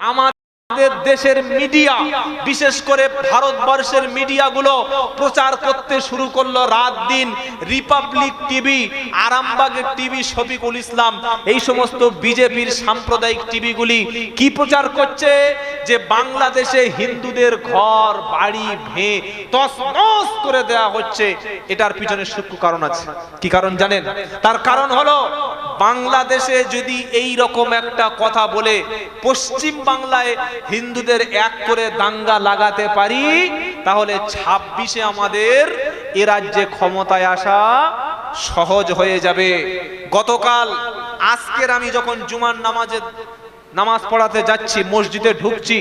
আমার আমাদের দেশের মিডিয়া, বিশেষ করে ভারতবর্ষের মিডিয়াগুলো প্রচার করতে শুরু করল রাত দিন রিপাবলিক টিভি আরামবাগের টিভি, শফিকুল ইসলাম। এই সমস্ত বিজেপির সাম্প্রদায়িক টিভিগুলি কি প্রচার করছে? যে বাংলাদেশে হিন্দুদের ঘর, বাড়ি, ভে তসনস করে দেয়া হচ্ছে। এটার পিছনে সূক্ষ্ম কারণ আছে। কি কারণ জানেন? তার কারণ হলো, বাংলাদেশে যদি এই রকম একটা কথা বলে, পশ্চিম বাংলায় হিন্দুদের এক করে দাঙ্গা লাগাতে পারি, তাহলে ছাব্বিশে আমাদের এ রাজ্যে ক্ষমতায় আসা সহজ হয়ে যাবে। গতকাল আজকের আমি যখন জুমার নামাজে নামাজ পড়াতে যাচ্ছি, মসজিদে ঢুকছি,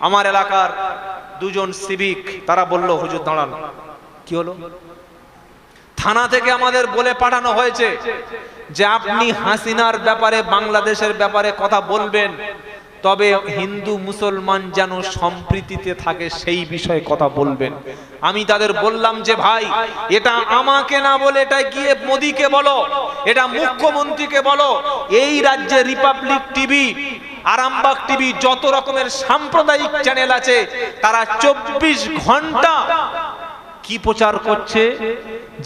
আমার এলাকার দুজন সিভিক, তারা বলল, হুজুর, দাঁড়ান। কি হলো? থানা থেকে আমাদের বলে পাঠানো হয়েছে যে, আপনি হাসিনার ব্যাপারে, বাংলাদেশের ব্যাপারে কথা বলবেন। তবে হিন্দু মুসলমান যেন সম্প্রীতিতে থাকে সেই বিষয়ে কথা বলবেন। আমি তাদের বললাম যে, ভাই, এটা আমাকে না বলে এটা গিয়ে মোদিকে বলো, এটা মুখ্যমন্ত্রীকে বলো, এই রাজ্যে রিপাবলিক টিভি আরামবাগ টিভি যত রকমের সাম্প্রদায়িক চ্যানেল আছে, তারা চব্বিশ ঘণ্টা কি প্রচার করছে?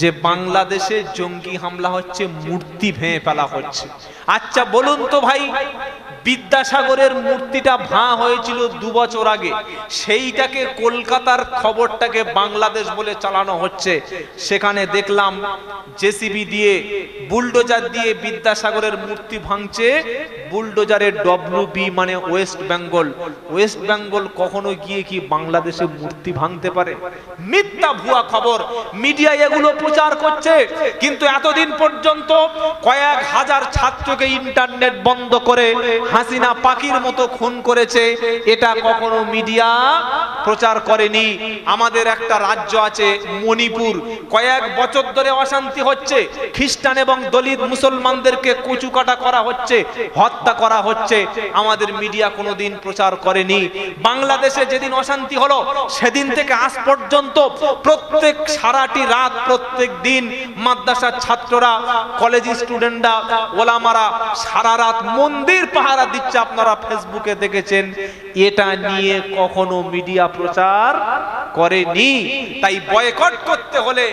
যে বাংলাদেশে জঙ্গি হামলা হচ্ছে, মূর্তি ভেঙে ফেলা হচ্ছে। আচ্ছা বলুন তো ভাই বিদ্যাসাগরের মূর্তিটা ভাঁ হয়েছিল দু বছর আগে। সেইটাকে কলকাতার খবরটাকে বাংলাদেশ বলে চালানো হচ্ছে। সেখানে দেখলাম জেসিবি দিয়ে বুলডোজার দিয়ে বিদ্যাসাগরের মূর্তি ভাঙছে বুলডোজারের ডব্লিউ বি মানে ওয়েস্ট বেঙ্গল। ওয়েস্ট বেঙ্গল কখনো গিয়ে কি বাংলাদেশে মূর্তি ভাঙতে পারে? মিথ্যা ভুয়া খবর। মিডিয়া এগুলো প্রচার করছে। কিন্তু এতদিন পর্যন্ত কয়েক হাজার ছাত্রকে ইন্টারনেট বন্ধ করে হাসিনা পাখির মতো খুন করেছে। এটা কখনো মিডিয়া প্রচার করেনি। আমাদের একটা রাজ্য আছে মণিপুর। কয়েক বছর ধরে অশান্তি হচ্ছে। খ্রিস্টান এবং দলিত মুসলমানদেরকে কুচুকাটা করা হচ্ছে। হত্যা করা হচ্ছে। আমাদের মিডিয়া কোনোদিন প্রচার করেনি। বাংলাদেশে যেদিন অশান্তি হলো, সেদিন থেকে আজ পর্যন্ত প্রত্যেক সারাটি রাত, প্রত্যেক দিন মাদ্রাসার ছাত্ররা কলেজ স্টুডেন্টরা ওলামারা সারা রাত মন্দির পাহারা দিচ্ছে। আপনারা ফেসবুকে দেখেছেন, এটা নিয়ে কখনো মিডিয়া প্রচার করেনি। তাই বয়কট করতে হলে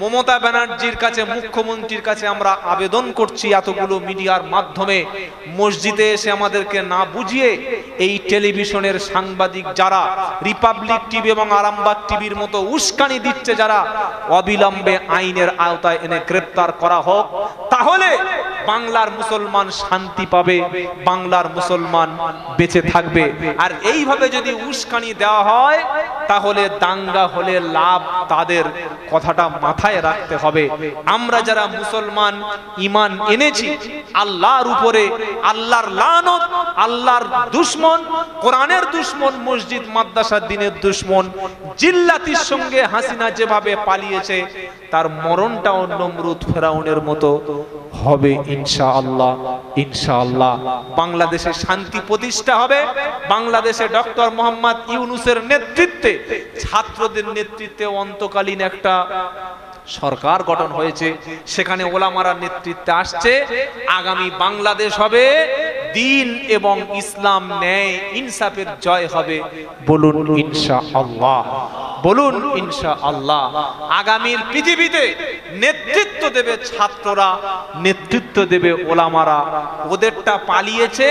মমতা ব্যানার্জির কাছে, মুখ্যমন্ত্রীর কাছে আমরা আবেদন করছি এতগুলো মিডিয়ার মাধ্যমে। মসজিদে এসে আমাদেরকে না বুঝিয়ে এই টেলিভিশনের সাংবাদিক যারা রিপাবলিক টিভি এবং আরামবাগ টিভির মতো উস্কানি দিচ্ছে যারা, অবিলম্বে আইনের আওতায় এনে গ্রেপ্তার করা হোক। তাহলে বাংলার মুসলমান শান্তি পাবে, বাংলার মুসলমান বেঁচে থাকবে। আর এইভাবে যদি উস্কানি দেওয়া হয়, তাহলে দাঙ্গা হলে লাভ তাদের কথাটা মাথায় রাখতে হবে। আমরা যারা মুসলমান ইমান এনেছি, আল্লাহর উপরে আল্লাহর লানত, আল্লাহর দুশ্মন, কোরআনের দুশ্মন, মসজিদ, মাদ্রাসার দিনের দুশ্মন, জিল্লাতির সঙ্গে হাসিনা যেভাবে পালিয়েছে, তার মরণটাও নমরুদ ফেরাউনের মতো। হবে ইনশা আল্লাহ ইনশা আল্লাহ বাংলাদেশে শান্তি প্রতিষ্ঠা হবে। বাংলাদেশে ডক্টর মোহাম্মদ ইউনুসের নেতৃত্বে, ছাত্রদের নেতৃত্বে অন্তকালীন একটা সরকার গঠন হয়েছে। সেখানে ওলামারা নেতৃত্বে আসছে। আগামী বাংলাদেশ হবে দিন এবং ইসলাম ন্যায় ইনসাফের জয় হবে, বলুন ইনশা আল্লাহ বলুন ইনশা আল্লাহ আগামীর পৃথিবীতে নেতৃত্ব দেবে ছাত্ররা, নেতৃত্ব দেবে ওলামারা। ওদেরটা পালিয়েছে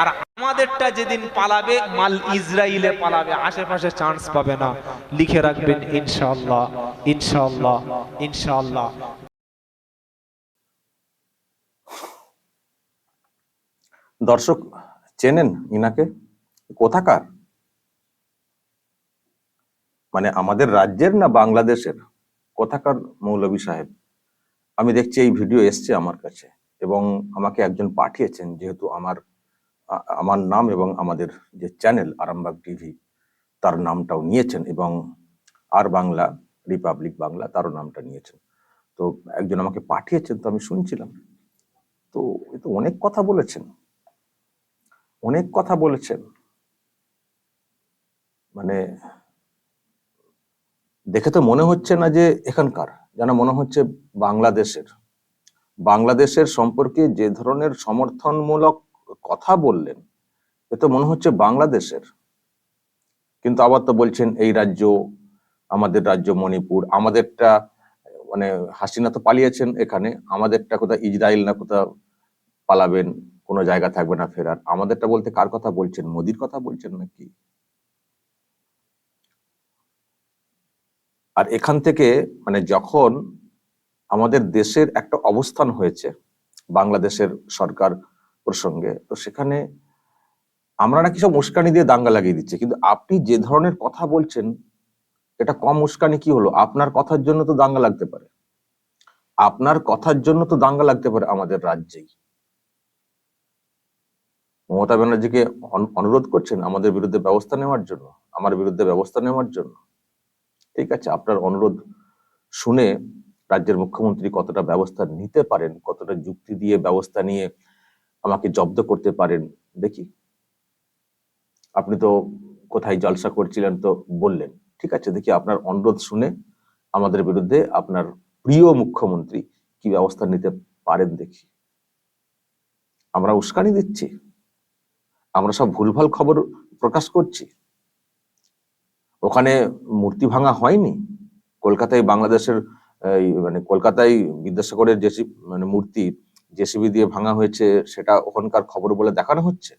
আর আমাদেরটা যেদিন পালাবে, মাল ইসরায়েলে পালাবে। আশেপাশে চান্স পাবে না। লিখে রাখবেন ইনশাআল্লাহ ইনশাআল্লাহ ইনশাআল্লাহ। দর্শক চেনেন ইনাকে? কোথাকার? মানে আমাদের রাজ্যের না বাংলাদেশের? কোথাকার মৌলভী সাহেব? আমি দেখছি এই ভিডিও এসছে আমার কাছে এবং আমাকে একজন পাঠিয়েছেন যেহেতু আমার আমার নাম এবং আমাদের যে চ্যানেল আরামবাগ টিভি, তার নামটাও নিয়েছেন এবং আর বাংলা, রিপাবলিক বাংলা তারও নামটা নিয়েছেন। তো একজন আমাকে পাঠিয়েছেন, তো আমি শুনছিলাম। তো এ তো অনেক কথা বলেছেন। অনেক কথা বলেছেন। মানে দেখে তো মনে হচ্ছে না যে এখানকার, যেন মনে হচ্ছে বাংলাদেশের। বাংলাদেশের সম্পর্কে যে ধরনের সমর্থনমূলক কথা বললেন, এ তো মনে হচ্ছে বাংলাদেশের। কিন্তু আবার তো বলছেন এই রাজ্য, আমাদের রাজ্য মণিপুর, আমাদেরটা মানে হাসিনা তো পালিয়েছেন এখানে, আমাদেরটা কোথাও ইসরায়েল না কোথাও পালাবেন? কোনো জায়গা থাকবে না ফেরার। আমাদেরটা বলতে কার কথা বলছেন? মোদির কথা বলছেন নাকি? আর এখান থেকে মানে যখন আমাদের দেশের একটা অবস্থান হয়েছে, বাংলাদেশের সরকার প্রসঙ্গে, তো সেখানে আমরা নাকি সব উস্কানি দিয়ে দাঙ্গা লাগিয়ে দিচ্ছে। কিন্তু আপনি যে ধরনের কথা বলছেন, এটা কম উস্কানি কি হলো? আপনার কথার জন্য তো দাঙ্গা লাগতে পারে। আপনার কথার জন্য তো দাঙ্গা লাগতে পারে আমাদের রাজ্যেই। মমতা ব্যানার্জিকে অন- অনুরোধ করছেন আমাদের বিরুদ্ধে ব্যবস্থা নেওয়ার জন্য, আমার বিরুদ্ধে ব্যবস্থা নেওয়ার জন্য। ঠিক আছে, আপনার অনুরোধ শুনে রাজ্যের মুখ্যমন্ত্রী কতটা ব্যবস্থা নিতে পারেন, কতটা যুক্তি দিয়ে ব্যবস্থা নিয়ে আমাকে জব্দ করতে পারেন, দেখি। আপনি তো কোথায় জলসা করছিলেন তো বললেন। ঠিক আছে, দেখি আপনার অনুরোধ শুনে আমাদের বিরুদ্ধে আপনার প্রিয় মুখ্যমন্ত্রী কি ব্যবস্থা নিতে পারেন দেখি। আমরা উস্কানি দিচ্ছি। আমরা সব ভুলভাল খবর প্রকাশ করছি। ওখানে মূর্তি ভাঙা হয়নি। কলকাতায় বাংলাদেশের মানে কলকাতায় বিদ্যাসাগরের যে মানে মূর্তি জেসিবি দিয়ে ভাঙা হয়েছে, সেটা ওখানকার খবর বলে দেখানো হচ্ছে।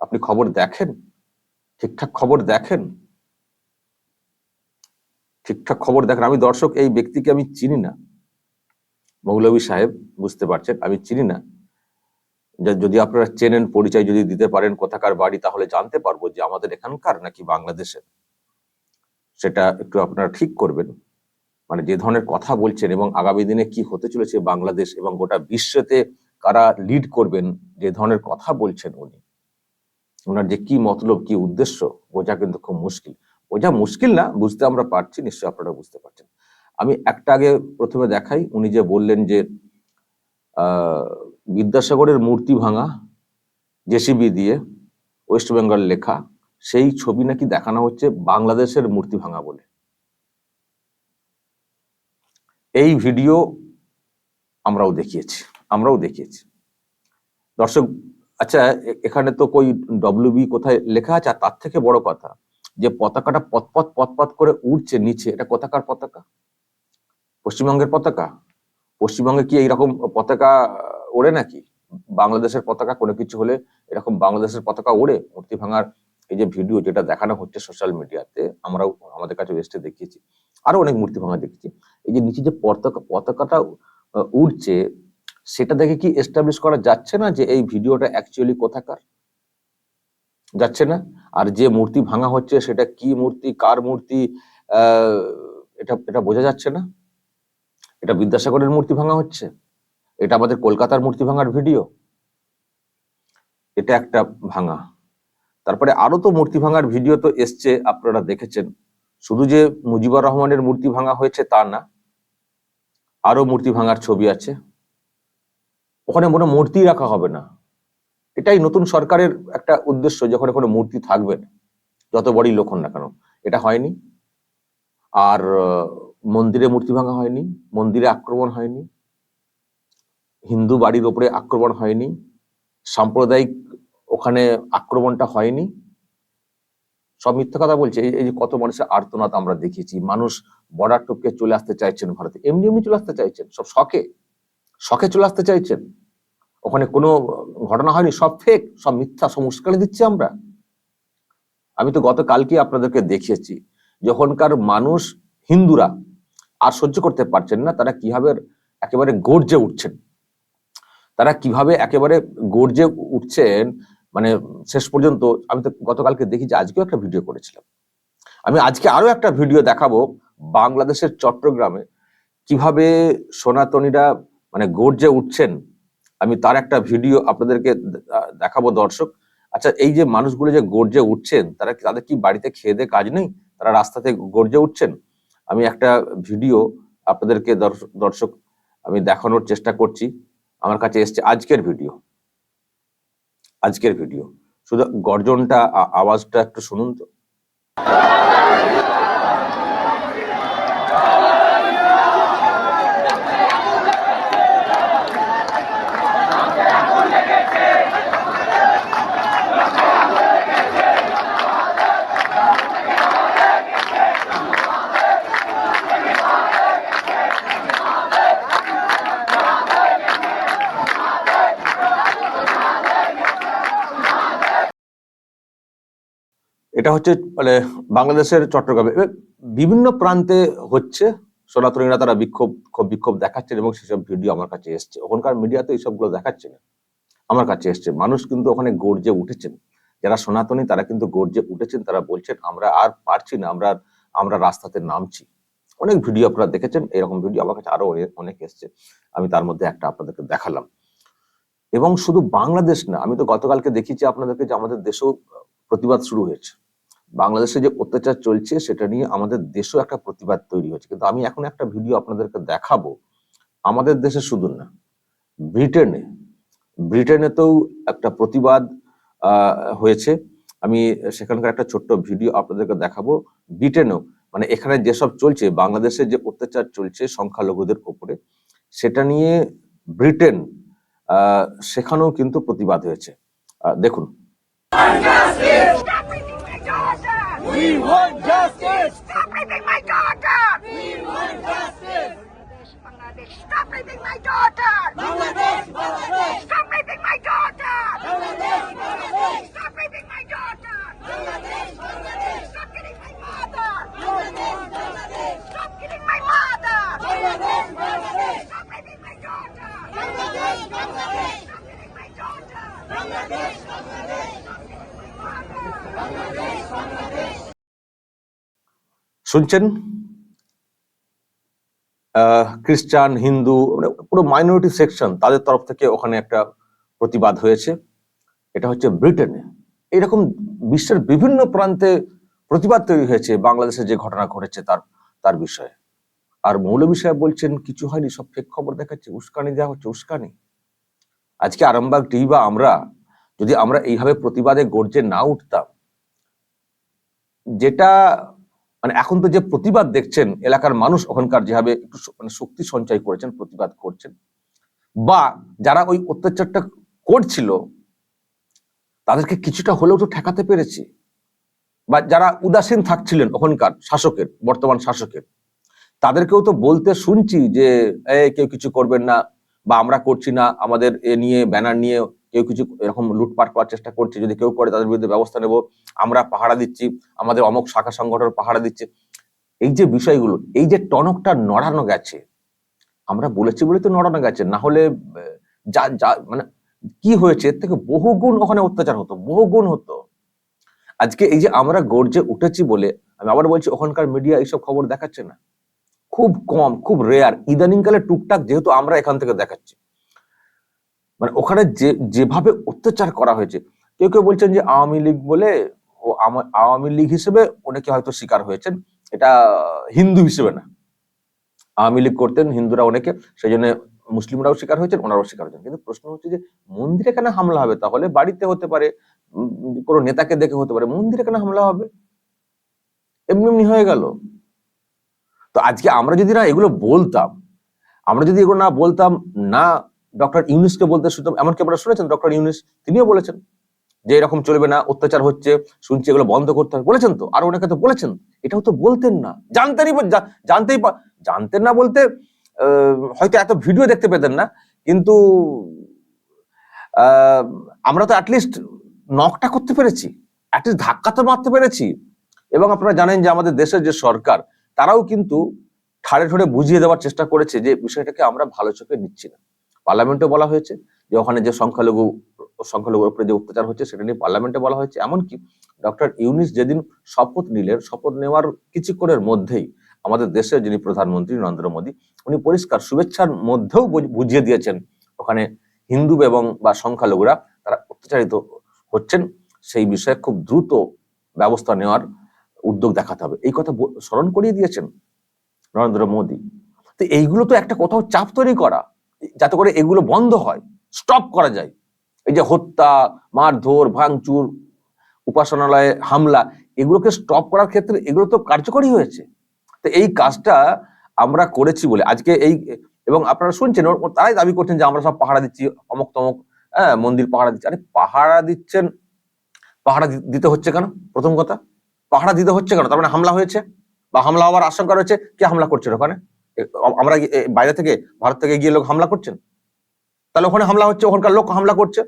আপনি খবর দেখেন? ঠিকঠাক খবর দেখেন? ঠিকঠাক খবর দেখেন? আমি দর্শক, এই ব্যক্তিকে আমি চিনি না। মৌলভী সাহেব বুঝতে পারছেন, আমি চিনি না। যদি আপনারা চেনেন পরিচয় যদি দিতে পারেন কোথাকার বাড়ি তাহলে জানতে পারব যে আমাদের এখানকার নাকি বাংলাদেশের। সেটা একটু আপনারা ঠিক করবেন। মানে যে ধরনের কথা বলছেন এবং আগামী দিনে কি হতে চলেছে বাংলাদেশ এবং গোটা বিশ্বতে কারা লিড করবেন যে ধরনের কথা বলছেন উনি। ওনার যে কি মতলব কি উদ্দেশ্য বোঝা কিন্তু খুব মুশকিল। বোঝা মুশকিল না বুঝতে আমরা পারছি নিশ্চয়ই আপনারা বুঝতে পারছেন। আমি একটা আগে প্রথমে দেখাই উনি যে বললেন যে আহ, বিদ্যাসাগরের মূর্তি ভাঙা জেসিবি দিয়ে ওয়েস্ট বেঙ্গল লেখা, সেই ছবি নাকি দেখানো হচ্ছে বাংলাদেশের মূর্তি ভাঙা বলে। এই ভিডিও আমরাও দেখিয়েছি আমরাও দেখিয়েছি। দর্শক আচ্ছা এখানে তো কই ডব্লিউবি কোথায় লেখা আছে? আর তার থেকে বড় কথা, যে পতাকাটা পথপথ পথপথ করে উঠছে নিচে, এটা কোথাকার পতাকা? পশ্চিমবঙ্গের পতাকা? পশ্চিমবঙ্গে কি এইরকম পতাকা ওড়ে নাকি? বাংলাদেশের পতাকা কোনো কিছু হলে এরকম বাংলাদেশের পতাকা ওড়ে? মূর্তি ভাঙার এই যে ভিডিও যেটা দেখানো হচ্ছে সোশ্যাল মিডিয়াতে আমরাও আমাদের কাছে এসে দেখিয়েছি, আরও অনেক মূর্তি ভাঙা দেখেছি। এই যে নিচে যে পতাকা, পতাকাটা উঠছে সেটা দেখে কি এস্টাবলিশ করা যাচ্ছে না যে এই ভিডিওটা অ্যাকচুয়ালি কোথাকার? যাচ্ছে না? আর যে মূর্তি ভাঙা হচ্ছে, সেটা কি মূর্তি, কার মূর্তি এটা এটা বোঝা যাচ্ছে না? এটা বিদ্যাসাগরের মূর্তি ভাঙা হচ্ছে? এটা আমাদের কলকাতার মূর্তি ভাঙার ভিডিও? এটা একটা ভাঙা। তারপরে আরও তো মূর্তি ভাঙার ভিডিও তো এসছে, আপনারা দেখেছেন। শুধু যে মুজিবুর রহমানের মূর্তি ভাঙা হয়েছে তা না, আরও মূর্তি ভাঙার ছবি আছে। ওখানে মনে মূর্তি রাখা হবে না। এটাই নতুন সরকারের একটা উদ্দেশ্য যখন কোনো মূর্তি থাকবে না। যত বড়ই লোক না কেন। এটা হয়নি। আর মন্দিরে মূর্তি ভাঙা হয়নি, মন্দিরে আক্রমণ হয়নি। হিন্দু বাড়ির ওপরে আক্রমণ হয়নি, সাম্প্রদায়িক ওখানে আক্রমণটা হয়নি। সব মিথ্যা কথা বলছে, এই যে কত মানুষের আর্তনাদ আমরা দেখিয়েছি মানুষ বর্ডার টপকে চলে আসতে চাইছেন ভারতে, এমনি এমনি চলে আসতে চাইছেন, সব শখে শখে চলে আসতে চাইছেন। ওখানে কোনো ঘটনা হয়নি, সব ফেক সব মিথ্যা, সব উস্কানি দিচ্ছি আমরা। আমি তো গতকালকে আপনাদেরকে দেখিয়েছি, যখনকার মানুষ হিন্দুরা আর সহ্য করতে পারছেন না, তারা কীভাবে একেবারে গর্জে উঠছেন। তারা কীভাবে একেবারে গর্জে উঠছেন মানে শেষ পর্যন্ত, আমি তো গতকালকে দেখি যে আজকেও একটা ভিডিও করেছিলাম। আমি আজকে আরও একটা ভিডিও দেখাবো বাংলাদেশের চট্টগ্রামে, কীভাবে সনাতনীরা মানে গর্জে উঠছেন। আমি তার একটা ভিডিও আপনাদেরকে দেখাবো দর্শক। আচ্ছা এই যে মানুষগুলো যে গর্জে উঠছেন, তারা তাদের কি বাড়িতে খেয়ে দিয়ে কাজ নেই? তারা রাস্তাতে গর্জে উঠছেন? আমি একটা ভিডিও আপনাদেরকে দর্শক, আমি দেখানোর চেষ্টা করছি। আমার কাছে এসছে আজকের ভিডিও। আজকের ভিডিও। শুধু গর্জনটা আওয়াজটা একটু শুনুন তো। এটা হচ্ছে মানে বাংলাদেশের চট্টগ্রামে। বিভিন্ন প্রান্তে হচ্ছে, সনাতনীরা তারা বিক্ষোভ ক্ষোভ বিক্ষোভ দেখাচ্ছেন এবং সেসব ভিডিও আমার কাছে এসছে। ওখানকার মিডিয়াতে এইসবগুলো দেখাচ্ছে না, আমার কাছে এসছে। মানুষ কিন্তু ওখানে গর্জে উঠেছেন। যারা সনাতনী, তারা কিন্তু গর্জে উঠেছেন, তারা বলছেন, আমরা আর পারছি না, আমরা আমরা রাস্তাতে নামছি। অনেক ভিডিও আপনারা দেখেছেন, এরকম ভিডিও আমার কাছে আরও অনেক এসছে। আমি তার মধ্যে একটা আপনাদেরকে দেখালাম। এবং শুধু বাংলাদেশ না, আমি তো গতকালকে দেখিয়েছি আপনাদেরকে যে আমাদের দেশেও প্রতিবাদ শুরু হয়েছে। বাংলাদেশে যে অত্যাচার চলছে, সেটা নিয়ে আমাদের দেশেও একটা প্রতিবাদ তৈরি হয়েছে। কিন্তু আমি এখন একটা ভিডিও আপনাদেরকে দেখাবো। আমাদের দেশে শুধু না, ব্রিটেনে। ব্রিটেনেতেও একটা প্রতিবাদ হয়েছে। আমি সেখানকার একটা ছোট্ট ভিডিও আপনাদেরকে দেখাবো। ব্রিটেনেও মানে এখানে যেসব চলছে, বাংলাদেশে যে অত্যাচার চলছে সংখ্যালঘুদের ওপরে, সেটা নিয়ে ব্রিটেন সেখানেও কিন্তু প্রতিবাদ হয়েছে। দেখুন। We want justice! শুনছেন? খ্রিস্টান, হিন্দু মানে পুরো মাইনরিটি সেকশন তাদের তরফ থেকে ওখানে একটা প্রতিবাদ হয়েছে। এটা হচ্ছে ব্রিটেনে। এরকম বিশ্বের বিভিন্ন প্রান্তে প্রতিবাদ তৈরি হয়েছে বাংলাদেশে যে ঘটনা ঘটেছে তার তার বিষয়ে। আর মৌল বিষয়ে বলছেন, কিছু হয়নি, সব ফেক খবর দেখাচ্ছে, উস্কানি দেওয়া হচ্ছে, উস্কানি। আজকে আরামবাগ টিভি বা আমরা, যদি আমরা এইভাবে প্রতিবাদে গর্জে না উঠতাম, যেটা মানে এখন তো যে প্রতিবাদ দেখছেন এলাকার মানুষ ওখানকার যেভাবে একটু মানে শক্তি সঞ্চয় করেছেন, প্রতিবাদ করছেন। বা যারা ওই অত্যাচারটা করছিল, তাদেরকে কিছুটা হলেও তো ঠেকাতে পেরেছি। বা যারা উদাসীন থাকছিলেন ওখানকার শাসকের, বর্তমান শাসকের, তাদেরকেও তো বলতে শুনছি যে কেউ কিছু করবেন না বা আমরা করছি না, আমাদের এ নিয়ে, ব্যানার নিয়ে কেউ কিছু এরকম লুটপাট করার চেষ্টা করছে, যদি কেউ করে তাদের বিরুদ্ধে ব্যবস্থা নেব, আমরা পাহারা দিচ্ছি, আমাদের অমুক শাখা সংগঠন পাহারা দিচ্ছে। এই যে বিষয়গুলো, এই যে টনকটা নড়ানো গেছে, আমরা বলেছি বলে তো নড়ানো গেছে, না হলে যা যা মানে কি হয়েছে, এর থেকে বহুগুণ ওখানে অত্যাচার হতো, বহুগুণ হতো। আজকে এই যে আমরা গর্জে উঠেছি বলে, আমি আবার বলছি, ওখানকার মিডিয়া এইসব খবর দেখাচ্ছে না। খুব কম, খুব রেয়ার ইদানিংকালে টুকটাক যেহেতু আমরা এখান থেকে দেখাচ্ছি। মানে ওখানে যে, যেভাবে অত্যাচার করা হয়েছে, কেউ কেউ বলছেন যে আওয়ামী লীগ বলে ও আওয়ামী লীগ হিসেবে অনেকে হয়তো শিকার হয়েছেন, এটা হিন্দু হিসেবে না। আওয়ামী লীগ করতেন হিন্দুরা অনেকে সেই জন্য মুসলিমরাও শিকার হয়েছেন, ওনারাও শিকার হয়েছেন। কিন্তু প্রশ্ন হচ্ছে যে মন্দিরে কেন হামলা হবে? তাহলে বাড়িতে হতে পারে কোনো নেতাকে দেখে হতে পারে, মন্দিরে কেন হামলা হবে? এমনি এমনি হয়ে গেল। তো আজকে আমরা যদি না এগুলো বলতাম, আমরা যদি এগুলো না বলতাম, না ডক্টর ইউনিসকে বলতে শুনতাম এমনকি আপনারা শুনেছেন ডক্টর ইউনিস, তিনিও বলেছেন যে এরকম চলবে না, অত্যাচার হচ্ছে, শুনছি এগুলো বন্ধ করতে হবে। বলেছেন তো, আর অনেকে তো বলেছেন, এটাও তো বলতেন না। জানতেনই জানতেই জানতেন না বলতে হয়তো এত ভিডিও দেখতে পেতেন না, কিন্তু আমরা তো অ্যাটলিস্ট নকটা করতে পেরেছি অ্যাটলিস্ট ধাক্কা তো মারতে পেরেছি। এবং আপনারা জানেন যে আমাদের দেশের যে সরকার, তারাও কিন্তু ঠাড়ে ঠোড়ে বুঝিয়ে দেওয়ার চেষ্টা করেছে যে বিষয়টাকে আমরা ভালো চোখে নিচ্ছি না। পার্লামেন্টে বলা হয়েছে যে ওখানে যে সংখ্যালঘু, সংখ্যালঘুর উপরে যে অত্যাচার হচ্ছে সেটা নিয়ে পার্লামেন্টে বলা হয়েছে। এমনকি ডক্টর ইউনিস যেদিন শপথ নিলেন, শপথ নেওয়ার কিছুক্ষণের মধ্যেই আমাদের দেশের যিনি প্রধানমন্ত্রী নরেন্দ্র মোদী, উনি পরিষ্কার শুভেচ্ছার মধ্যেও বুঝ- বুঝিয়ে দিয়েছেন ওখানে হিন্দু এবং বা সংখ্যালঘুরা তারা অত্যাচারিত হচ্ছেন। সেই বিষয়ে খুব দ্রুত ব্যবস্থা নেওয়ার উদ্যোগ দেখাতে হবে। এই কথা স্মরণ করিয়ে দিয়েছেন নরেন্দ্র মোদী। তো এইগুলো তো একটা কোথাও চাপ তৈরি করা। যাতে করে এগুলো বন্ধ হয় স্টপ করা যায়। এই যে হত্যা, মারধর, ভাঙচুর, উপাসনালয়ে হামলা, এগুলোকে স্টপ করার ক্ষেত্রে এগুলো তো কার্যকরী হয়েছে। তো এই কাজটা আমরা করেছি বলে, আজকে এই, এবং আপনারা শুনছেন তারাই দাবি করছেন যে আমরা সব পাহারা দিচ্ছি, অমুক তমক হ্যাঁ মন্দির পাহারা দিচ্ছি। আরে পাহারা দিচ্ছেন, পাহারা দিতে হচ্ছে কেন? প্রথম কথা, পাহারা দিতে হচ্ছে কেন? তার মানে হামলা হয়েছে, বা হামলা হওয়ার আশঙ্কা রয়েছে, কে হামলা করছেন ওখানে? আমরা বাইরে থেকে ভারত থেকে গিয়ে লোক হামলা করছেন? তাহলে ওখানে হামলা হচ্ছে, ওখানকার লোক হামলা করছে।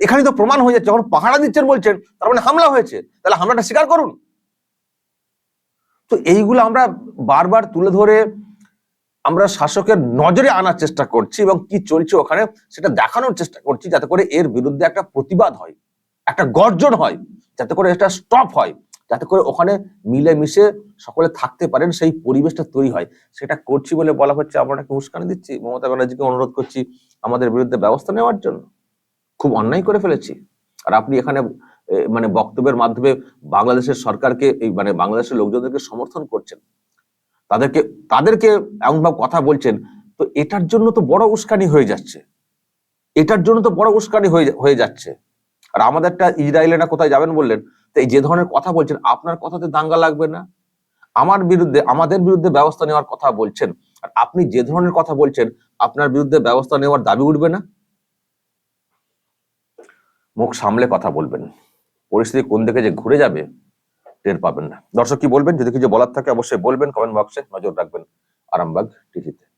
এখানে তো প্রমাণ হয়ে যাচ্ছে, যখন পাহারা দিচ্ছেন বলছেন, তার মানে হামলা হয়েছে। তাহলে হামলাটা স্বীকার করুন। তো এইগুলো আমরা বারবার তুলে ধরে আমরা শাসকের নজরে আনার চেষ্টা করছি এবং কি চলছে ওখানে সেটা দেখানোর চেষ্টা করছি, যাতে করে এর বিরুদ্ধে একটা প্রতিবাদ হয়, একটা গর্জন হয়, যাতে করে এটা স্টপ হয়। যাতে করে ওখানে মিলেমিশে সকলে থাকতে পারেন, সেই পরিবেশটা তৈরি হয়। সেটা করছি বলে বলা হচ্ছে, আমরা উস্কানি দিচ্ছি। মমতা ব্যানার্জিকে অনুরোধ করছি আমাদের বিরুদ্ধে ব্যবস্থা নেওয়ার জন্য। খুব অন্যায় করে ফেলেছি। আর আপনি এখানে মানে বক্তব্যের মাধ্যমে বাংলাদেশের সরকারকে, এই মানে বাংলাদেশের লোকজনদেরকে সমর্থন করছেন। তাদেরকে তাদেরকে এমনভাবে কথা বলছেন, তো এটার জন্য তো বড় উস্কানি হয়ে যাচ্ছে। এটার জন্য তো বড় উস্কানি হয়ে যাচ্ছে। আর আমাদেরটা ইসরায়েলে না কোথায় যাবেন বললেন? তো এই যে ধরনের কথা বলছেন, আপনার কথাতে দাঙ্গা লাগবে না। আমার বিরুদ্ধে, আমাদের বিরুদ্ধে ব্যবস্থা নেওয়ার কথা বলছেন। আর আপনি যে ধরনের কথা বলছেন, আপনার বিরুদ্ধে ব্যবস্থা নেওয়ার দাবি উঠবে না? মুখ সামলে কথা বলবেন। পরিস্থিতি কোন দিকে যে ঘুরে যাবে, টের পাবেন না। দর্শক কি বলবেন? যদি কিছু বলার থাকে অবশ্যই বলবেন কমেন্ট বক্সে নজর রাখবেন। আরামবাগ টিভিতে।